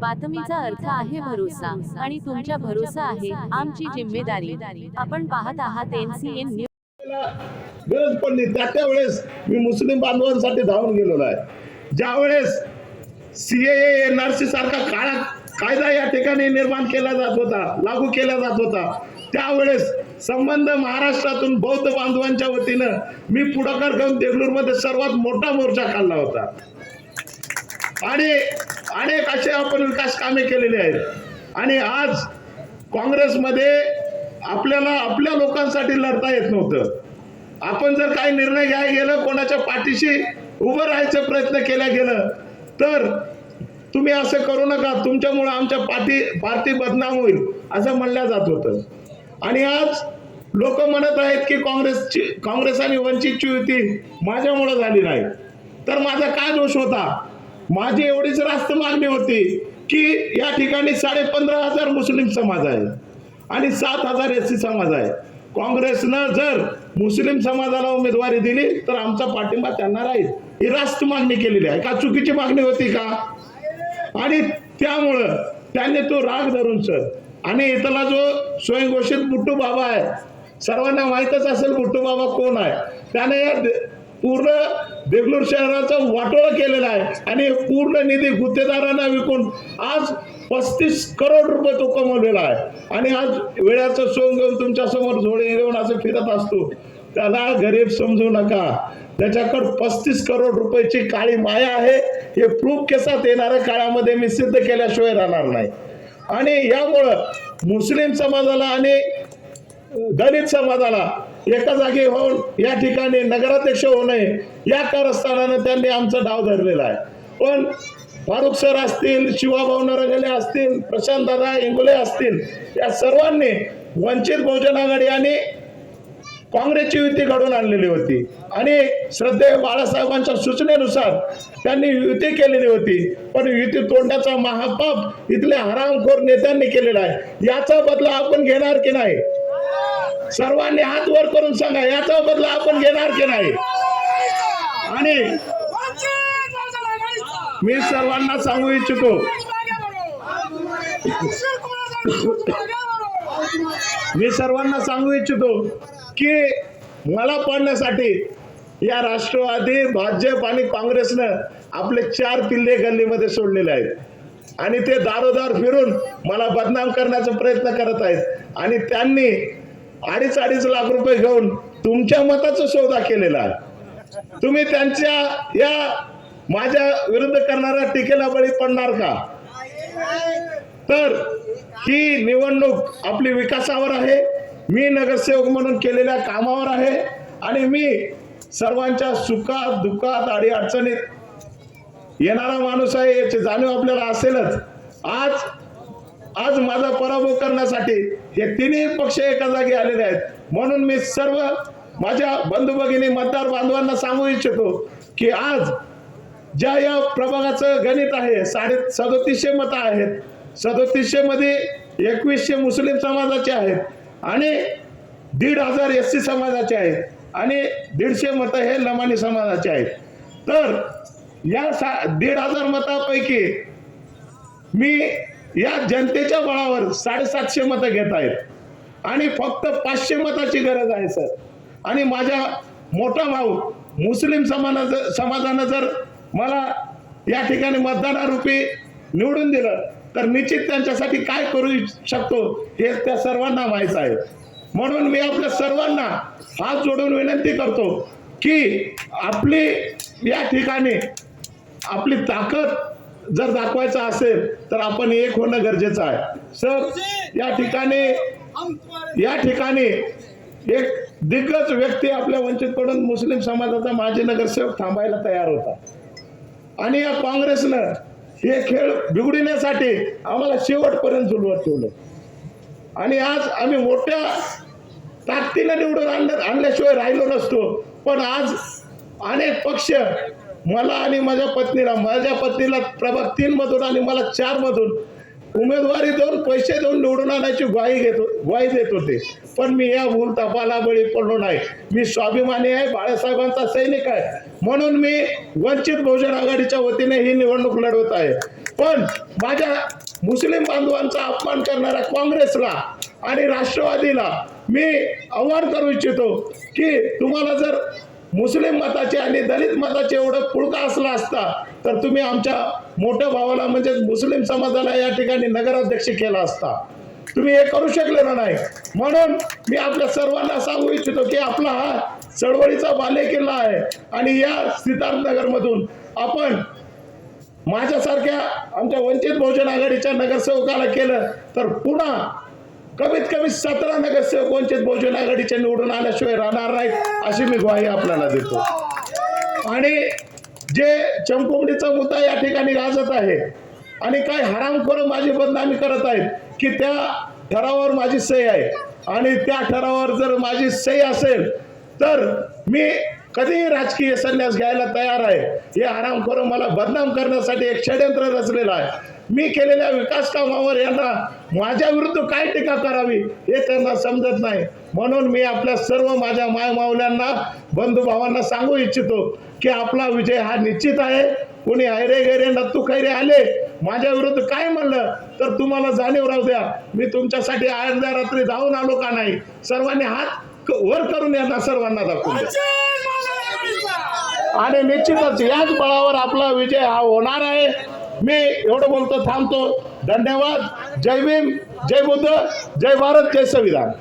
बातमीचा अर्थ आहे भरोसा. आणि तुमच्या भरोसा आहे आमची जिम्मेदारी. आपण पाहत आहात एनसीएन न्यूज गरज पडली त्या त्या वेळेस मी मुस्लिम बांधवांसाठी धावून गेलेलो आहे. ज्या वेळेस सीएए एनआरसी सारखा काळा कायदा या ठिकाणी निर्माण केला जात होता लागू केला जात होता त्यावेळेस संबंध महाराष्ट्रातून बौद्ध बांधवांच्या वतीनं मी पुढाकार घेऊन देगलूरमध्ये सर्वात मोठा मोर्चा काढला होता. आणि अनेक असे आपण विकास कामे केलेली आहेत. आणि आज काँग्रेसमध्ये आपल्याला आपल्या लोकांसाठी लढता येत नव्हतं. आपण जर काही निर्णय घ्यायला गेलं कोणाच्या पाठीशी उभं राहायचा प्रयत्न केला गेलं तर तुम्ही असं करू नका. तुमच्यामुळं आमच्या पाठी पार्टी बदनाम होईल असं म्हणलं जात होतं. आणि आज लोक म्हणत आहेत की काँग्रेसची काँग्रेस आणि वंचितची युती माझ्यामुळं झाली नाही. तर माझा काय दोष होता? माझी एवढीच रास्त मागणी होती की या ठिकाणी साडे पंधरा हजार मुस्लिम समाज आहे आणि सात हजार एस सी समाज आहे. काँग्रेसनं जर मुस्लिम समाजाला उमेदवारी दिली तर आमचा पाठिंबा त्यांना राहील. ही रास्त मागणी केलेली आहे. का चुकीची मागणी होती का? आणि त्यामुळं त्यांनी तो राग धरून सर. आणि इथला जो स्वयंघोषित बुट्टू बाबा आहे सर्वांना माहीतच असेल बुट्टू बाबा कोण आहे. त्याने पूर्ण देगलूर शहराचा वाटोळ केलेला आहे आणि पूर्ण निधी गुत्तेदारांना विकून आज पस्तीस करोड रुपये तो कमवलेला आहे. आणि आज वेळाचं सोंग घेऊन तुमच्यासमोर झोळे घेऊन असं फिरत असतो. त्याला गरीब समजू नका. त्याच्याकडे पस्तीस करोड रुपयाची काळी माया आहे. हे प्रूफ केसात येणाऱ्या काळामध्ये मी सिद्ध केल्याशिवाय राहणार नाही. आणि यामुळं मुस्लिम समाजाला आणि दलित समाजाला एका जागी होऊन या ठिकाणी नगराध्यक्ष होऊ नये या कारस्थानानं त्यांनी आमचा डाव धरलेला आहे. पण फारुख सर असतील शिवाभाऊ नरगले असतील प्रशांत दादा इंगुले असतील या सर्वांनी वंचित बहुजन आघाडी आणि काँग्रेसची युती घडून आणलेली होती. आणि श्रद्धेय बाळासाहेबांच्या सूचनेनुसार त्यांनी युती केलेली होती. पण युती तोंडाचा महापाप इथल्या हरामखोर नेत्यांनी केलेला आहे. याचा बदला आपण घेणार की नाही? सर्वांनी हात वर करून सांगा याचा बदला आपण घेणार की नाही? आणि मी सर्वांना सांगू इच्छितो. मी सर्वांना सांगू इच्छितो की मला पडण्यासाठी या राष्ट्रवादी भाजप आणि काँग्रेसनं आपले चार पिल्ले गल्लीमध्ये सोडलेले आहेत. आणि ते दारोदार फिरून मला बदनाम करण्याचा प्रयत्न करत आहेत. आणि त्यांनी अडीच अडीच लाख रुपये घेऊन तुमच्या मताचा सौदा केलेला आहे. तुम्ही त्यांच्या या माझ्या विरुद्ध करणाऱ्या टीकेला बळी पडणार का? तर ही निवडणूक आपली विकासावर आहे. मी नगरसेवक म्हणून केलेल्या कामावर आहे. आणि मी सर्वांच्या सुखात दुःखात आणि अडचणीत येणारा माणूस आहे याची जाणीव आपल्याला असेलच. आज आज माझा पराभव करण्यासाठी हे तिन्ही पक्ष एका जागी आलेले आहेत. म्हणून मी सर्व माझ्या बंधू भगिनी मतदार बांधवांना सांगू इच्छितो की आज ज्या या प्रभागाचं गणित आहे साडे सदोतीसशे मतं आहेत. सदोतीसशे मध्ये एकवीसशे मुस्लिम समाजाचे आहेत आणि दीड हजार एस सी समाजाचे आहेत आणि दीडशे मतं हे लमानी समाजाचे आहेत. तर या सा दीड हजार मतापैकी मी या जनतेच्या बळावर साडेसातशे मतं घेत आहेत. आणि फक्त पाचशे मताची गरज आहे सर. आणि माझ्या मोठा भाऊ मुस्लिम समाजाचं समाजानं जर मला या ठिकाणी मतदानारूपी निवडून दिलं तर निश्चित त्यांच्यासाठी काय करू शकतो हे त्या सर्वांना माहीत आहे. म्हणून मी आपल्या सर्वांना हात जोडून विनंती करतो की आपली या ठिकाणी आपली ताकद जर दाखवायचं असेल तर आपण एक होणं गरजेचं आहे. सर या ठिकाणी या ठिकाणी एक दिग्गज व्यक्ती आपल्या वंचितकडून मुस्लिम समाजाचा माजी नगरसेवक थांबायला तयार होता. आणि या काँग्रेसनं हे खेळ बिघडविण्यासाठी आम्हाला शेवटपर्यंत झुलवत ठेवलं. आणि आज आम्ही मोठ्या ताकदीनं निवडून आणल्या आणल्याशिवाय राहिलो नसतो. पण आज अनेक पक्ष मला आणि माझ्या पत्नीला माझ्या पत्नीला प्रभाग तीन मधून आणि मला चार मधून उमेदवारी देऊन पैसे देऊन निवडून आणायची ग्वाही घेतो ग्वाही देत होते. पण मी या भूल तपाला बळी पडलो नाही. मी स्वाभिमानी आहे बाळासाहेबांचा सैनिक आहे. म्हणून मी वंचित बहुजन आघाडीच्या वतीने ही निवडणूक लढवत आहे. पण माझ्या मुस्लिम बांधवांचा अपमान करणाऱ्या काँग्रेसला आणि राष्ट्रवादीला मी आव्हान करू इच्छितो की तुम्हाला जर मुस्लिम मताचे आणि दलित मताचे एवढं पुळका असला असता तर तुम्ही आमच्या मोठ्या भावाला म्हणजे मुस्लिम समाजाला या ठिकाणी नगराध्यक्ष केला असता. तुम्ही हे करू शकलेलं नाही. म्हणून मी आपल्या सर्वांना सांगू इच्छितो की आपला हा चळवळीचा बालेकिल्ला आहे आणि या सिद्धार्थनगरमधून आपण माझ्यासारख्या आमच्या वंचित बहुजन आघाडीच्या नगरसेवकाला केलं तर पुन्हा कमीत कमी सतरा नगरसेवक वंचित बहुजन आघाडीच्या निवडून आल्याशिवाय राहणार नाहीत अशी मी ग्वाही आपल्याला देतो. आणि जे चमकोंडीचा मुद्दा या ठिकाणी गाजत आहे आणि काय हरामखोर माझी बदनामी करत आहेत की त्या ठरावावर माझी सही आहे. आणि त्या ठरावावर जर माझी सही असेल तर मी कधीही राजकीय संन्यास घ्यायला तयार आहे. हे हरामखोर मला बदनाम करण्यासाठी एक षड्यंत्र रचलेलं आहे. मी केलेल्या विकास कामावर यांना माझ्या विरुद्ध काय टीका करावी हे त्यांना समजत नाही. म्हणून मी आपल्या सर्व माझ्या मायमावल्यांना बंधुभावांना सांगू इच्छितो की आपला विजय हा निश्चित आहे. कोणी हैरे गैरे नत्तू खैरे आले? माझ्या विरुद्ध काय म्हणलं? तर तुम्हाला जाणीव राहू द्या. मी तुमच्यासाठी अर्ध्या रात्री धावून आलो का नाही? सर्वांनी हात वर करून यांना सर्वांना दाखवून द्या. आणि निश्चितच याच बळावर आपला विजय हा होणार आहे. मी एवढं बोलतो थांबतो. धन्यवाद. जय भीम जय बुद्ध जय भारत जय संविधान.